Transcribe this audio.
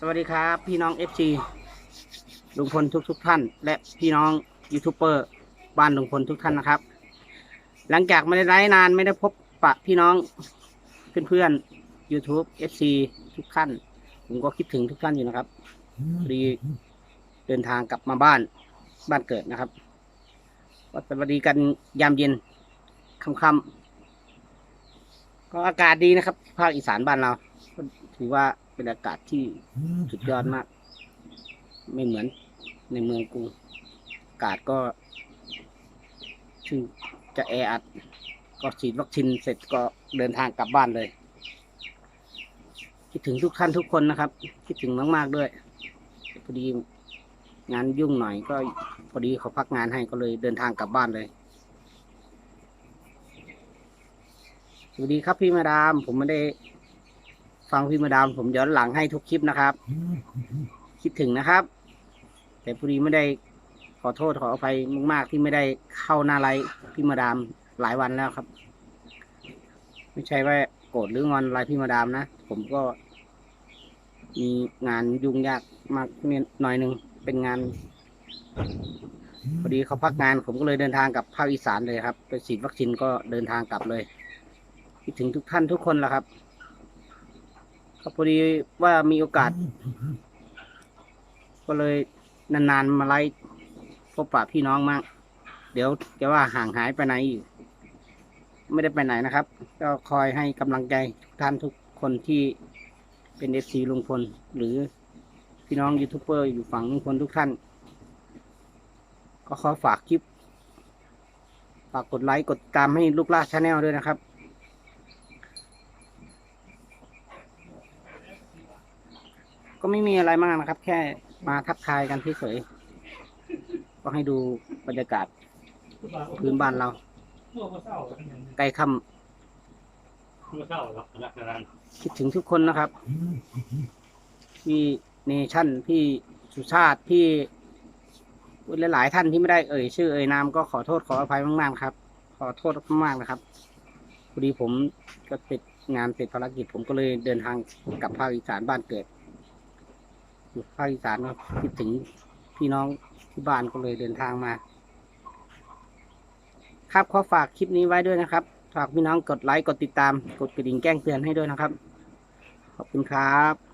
สวัสดีครับ พี่น้อง FC ลุงพลทุกทุกๆท่าน และพี่น้องยูทูบเบอร์บ้านลุงพลทุกท่านนะครับ หลังจากไม่ได้ไลฟ์นานไม่ได้พบปะพี่น้องเพื่อนๆ YouTube FC ทุกท่าน ผมก็คิดถึงทุกท่านอยู่นะครับพอดีเดินทางกลับมาบ้านบ้านเกิดนะครับก็สวัสดีกันยามเย็นค่ำๆก็อากาศดีนะครับ ภาคอีสานบ้านเรา ถือว่าเป็นอากาศที่สุดยอดมาก ไม่เหมือนในเมืองกรุงอากาศก็ซึ่งจะแออัด ก็ฉีดวัคซีนเสร็จก็เดินทางกลับบ้านเลย คิดถึงทุกท่านทุกคนนะครับ คิดถึงมาก ๆ ด้วยพอดีงานยุ่งหน่อยก็พอดีเขาพักงานให้ก็เลยเดินทางกลับบ้านเลย สวัสดีครับพี่มาดาม ผมไม่ได้ ฟังพี่มาดามผมย้อนหลังให้ทุกคลิปนะครับ คิดถึงนะครับ แต่พอดีไม่ได้ขอโทษขออภัยมาก ๆ ที่ไม่ได้เข้าหน้าไลฟ์พี่มาดามหลายวันแล้วครับ ไม่ใช่ว่าโกรธหรืองอนไลฟ์พี่มาดามนะ ผมก็ มีงานยุ่งยากมากนิดหน่อยหนึ่งเป็นงานพอดีเขาพักงานผมก็เลยเดินทางกลับภาคอีสานเลยครับ ไปฉีดวัคซีนก็เดินทางกลับเลยคิดถึงทุกท่านทุกคนแหละครับ ก็พอดีว่ามีโอกาส ก็เลยนานๆมาไล่พบปะพี่น้องมาก เดี๋ยวจะว่าห่างหายไปไหนอยู่ ไม่ได้ไปไหนนะครับ ก็คอยให้กำลังใจทุกท่านทุกคนที่เป็นเอฟซีลุงพล หรือพี่น้องยูทูบเบอร์อยู่ฝั่งลุงพลทุกท่าน ก็ขอฝากคลิป ฝากกดไลค์กดติดตามให้ลูกล่าชาแนลด้วยนะครับ ก็ไม่มีอะไรมากนะครับ แค่มาทักทายกันเฉยๆก็ให้ดูบรรยากาศพื้นบ้านเราใกล้ค่ำคิดถึงทุกคนนะครับ พี่เนชั่น พี่สุชาติ พี่หลายๆท่านที่ไม่ได้เอ่ยชื่อเอ่ยนามก็ขอโทษขออภัยมากๆครับ ขอโทษมากๆนะครับพอดีผมก็ติดงานติดภารกิจผมก็เลยเดินทางกลับภาคอีสานบ้านเกิด อยู่ภาคอีสานก็คิดถึงพี่น้องที่บ้านก็เลยเดินทางมา ครับขอฝากคลิปนี้ไว้ด้วยนะครับ ฝากพี่น้องกดไลค์กดติดตาม กดกระดิ่งแจ้งเตือนให้ด้วยนะครับ ขอบคุณครับ